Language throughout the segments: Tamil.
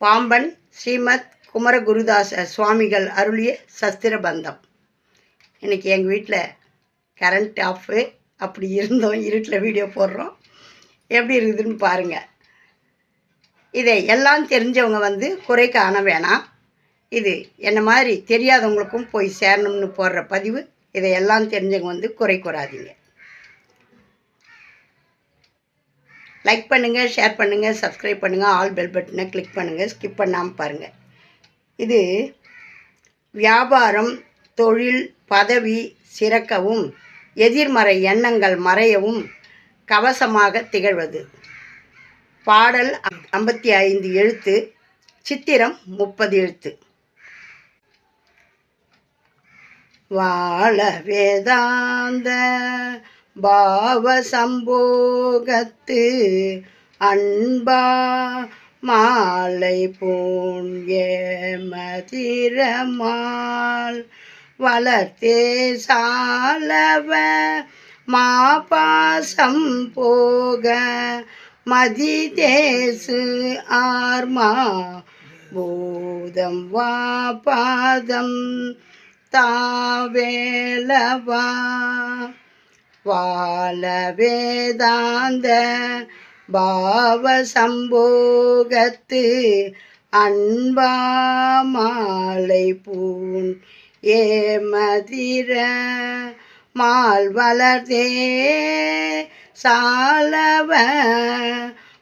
பாம்பன் ஸ்ரீமத் குமரகுருதாச சுவாமிகள் அருளிய சஸ்திர பந்தம் இன்றைக்கி எங்கள் வீட்டில் கரண்ட் ஆஃபு அப்படி இருந்தோம் இருட்டில் வீடியோ போடுறோம். எப்படி இருக்குதுன்னு பாருங்கள் இதை எல்லாம் தெரிஞ்சவங்க வந்து குறை காண வேணாம். இது என்ன மாதிரி தெரியாதவங்களுக்கும் போய் சேரணும்னு போடுற பதிவு இதை எல்லாம் தெரிஞ்சவங்க வந்து குறை கூறாதீங்க. லைக் பண்ணுங்கள் ஷேர் பண்ணுங்கள் சப்ஸ்கிரைப் பண்ணுங்கள் ஆல் பெல் பட்டனை கிளிக் பண்ணுங்கள் ஸ்கிப் பண்ணாமல் பாருங்கள் இது வியாபாரம் தொழில் பதவி சிறக்கவும் எதிர்மறை எண்ணங்கள் மறையவும் கவசமாக திகழ்வது. பாடல் ஐம்பத்தி ஐந்து எழுத்து சித்திரம் முப்பது எழுத்து. வாழ வேதாந்த பாவசம்போகத்து அன்பா மாலை பூண் ஏமதிரமால் வளர்த்தே சாலவ மாபாசம் போக மதிதேசு ஆர்மா பூதம் வா பாதம் தாவேலவா வாழ வேதாந்த பாவ சம்போகத்து அன்பா மாலை பூன் ஏமதிர மால் வளர்தே சாலவ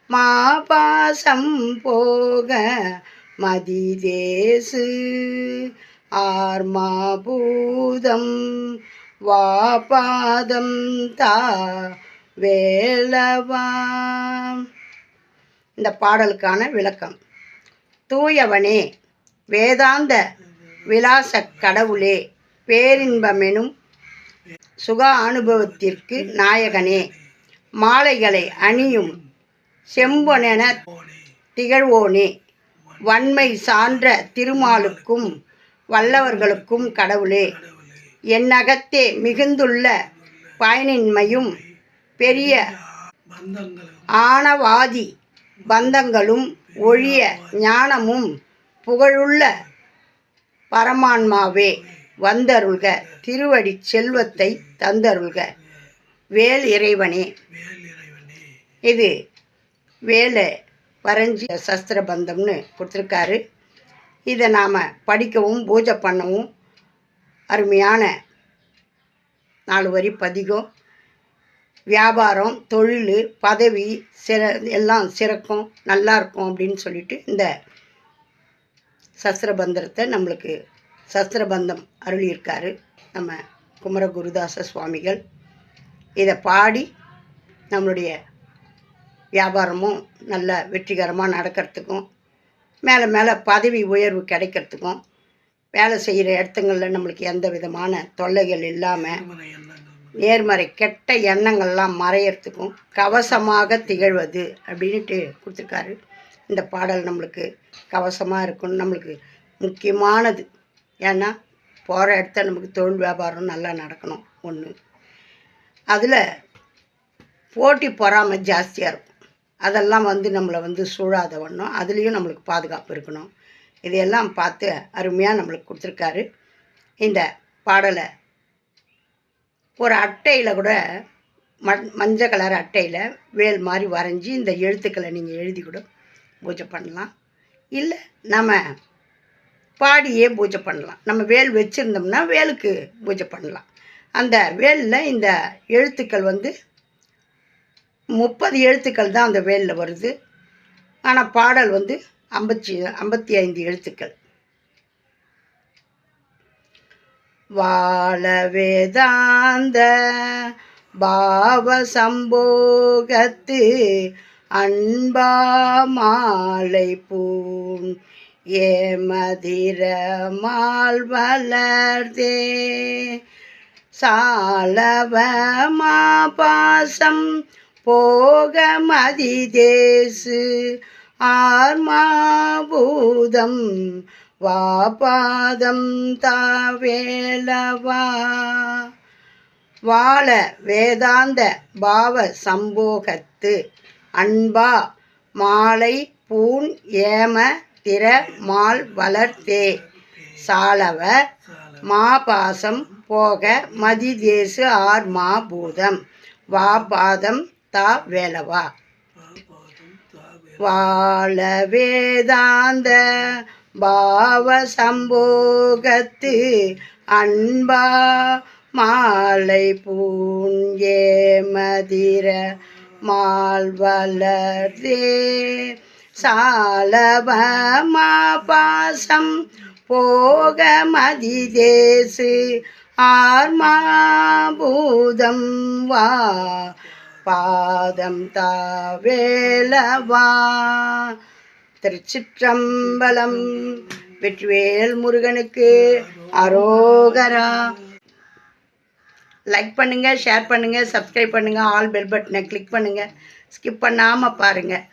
மாபாசம் போக மதிதேசு ஆர்மாபூதம் வாபாதம் தா வேலவா. இந்த பாடலுக்கான விளக்கம். தூயவனே வேதாந்த விலாச கடவுளே பேரின்பமெனும் சுக அனுபவத்திற்கு நாயகனே மாலைகளை அணியும் செம்பொனென திகழ்வோனே வன்மை சான்ற திருமாலுக்கும் வல்லவர்களுக்கும் கடவுளே. என்னகத்தே மிகுந்துள்ள பயனின்மையும் பெரிய ஆணவாதி பந்தங்களும் ஒழிய ஞானமும் புகழுள்ள பரமான்மாவே வந்தருள்க. திருவடி செல்வத்தை தந்தருள்க. வேல் இறைவனே. இது வேலை வரைஞ்சி சஸ்திர பந்தம்னு கொடுத்துருக்காரு. இதை நாம் படிக்கவும் பூஜை பண்ணவும் அருமையான நாலு வரி பதிகம். வியாபாரம் தொழில் பதவி சிற எல்லாம் சிறக்கும் நல்லா இருக்கும் அப்படின்னு சொல்லிட்டு இந்த சஸ்திரபந்தரத்தை நம்மளுக்கு சஸ்திரபந்தம் அருளியிருக்காரு நம்ம குமரகுருதாச சுவாமிகள். இதை பாடி நம்மளுடைய வியாபாரமும் நல்ல வெற்றிகரமாக நடக்கிறதுக்கும் மேலே மேலே பதவி உயர்வு கிடைக்கிறதுக்கும் வேலை செய்கிற இடத்துங்களில் நம்மளுக்கு எந்த விதமான தொல்லைகள் இல்லாமல் நேர்மறை கெட்ட எண்ணங்கள்லாம் மறையறதுக்கும் கவசமாக திகழ்வது அப்படின்ட்டு கொடுத்துருக்காரு. இந்த பாடல் நம்மளுக்கு கவசமாக இருக்கும் நம்மளுக்கு முக்கியமானது. ஏன்னா போகிற இடத்த நமக்கு தொழில் வியாபாரம் நல்லா நடக்கணும் ஒன்று அதில் போட்டி பொறாமை ஜாஸ்தியாக இருக்கும். அதெல்லாம் வந்து நம்மளை வந்து சூழாத ஒன்றும் அதுலேயும் நம்மளுக்கு பாதுகாப்பு இருக்கணும். இதையெல்லாம் பார்த்து அருமையாக நம்மளுக்கு கொடுத்துருக்காரு. இந்த பாடலை ஒரு அட்டையில் கூட மண் மஞ்சள் கலர் அட்டையில் வேல் மாதிரி வரைஞ்சி இந்த எழுத்துக்களை நீங்கள் எழுதி கூட பூஜை பண்ணலாம். இல்லை நம்ம பாடியே பூஜை பண்ணலாம். நம்ம வேல் வச்சுருந்தோம்னா வேலுக்கு பூஜை பண்ணலாம். அந்த வேலில் இந்த எழுத்துக்கள் வந்து முப்பது எழுத்துக்கள் தான் அந்த வேலில் வருது. ஆனால் பாடல் வந்து ஐம்பத்தி ஐம்பத்தி ஐந்து எழுத்துக்கள். வாழ வேதாந்த பாவ சம்போகத்து அன்பா மாலை பூண் ஏமதிர மால் வளர்தே சாலவமா பாசம் போக மதிதேசு ஆர்மாபூதம் வாபாதம் தாவேலவா வாழ வேதாந்த பாவ சம்போகத்து அன்பா மாலை பூன் ஏம திற மால் வளர்த்தே. சாலவ மாபாசம் போக மதிதேசு ஆர் மாபூதம் வாபாதம் தா வேலவா வாழ வேதாந்த பாவ சம்போகத்து அன்பா மாலை பூஞ்சே மதிர மால்வளர்தே சாலபமா பாசம் போக மதிதேசு. ஆர்மாபூதம் வா பாதம் தாவேலவா. திருச்சிற்றம்பலம் வெற்றிவேல் முருகனுக்கு அரோகரா. லைக் பண்ணுங்கள் ஷேர் பண்ணுங்கள் சப்ஸ்கிரைப் பண்ணுங்கள் ஆல் பெல் பட்டனை கிளிக் பண்ணுங்கள் ஸ்கிப் பண்ணாமல் பாருங்கள்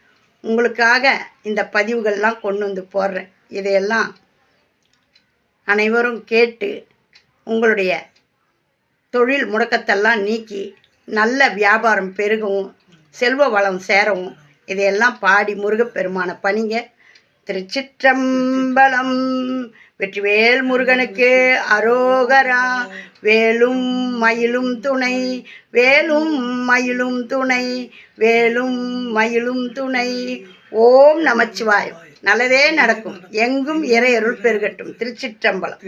உங்களுக்காக இந்த பதிவுகள்லாம் கொண்டு வந்து போடுறேன். இதையெல்லாம் அனைவரும் கேட்டு உங்களுடைய தொழில் முடக்கத்தெல்லாம் நீக்கி நல்ல வியாபாரம் பெருகவும் செல்வ வளம் சேரவும் இதையெல்லாம் பாடி முருகப்பெருமானை பணிங்க. திருச்சிற்றம்பலம் வெற்றிவேல் முருகனுக்கு அரோகரா வேலும் மயிலும் துணை வேலும் மயிலும் துணை வேலும் மயிலும் துணை. ஓம் நமச்சிவாயம். நல்லதே நடக்கும். எங்கும் இறையருள் பெருகட்டும். திருச்சிற்றம்பலம்.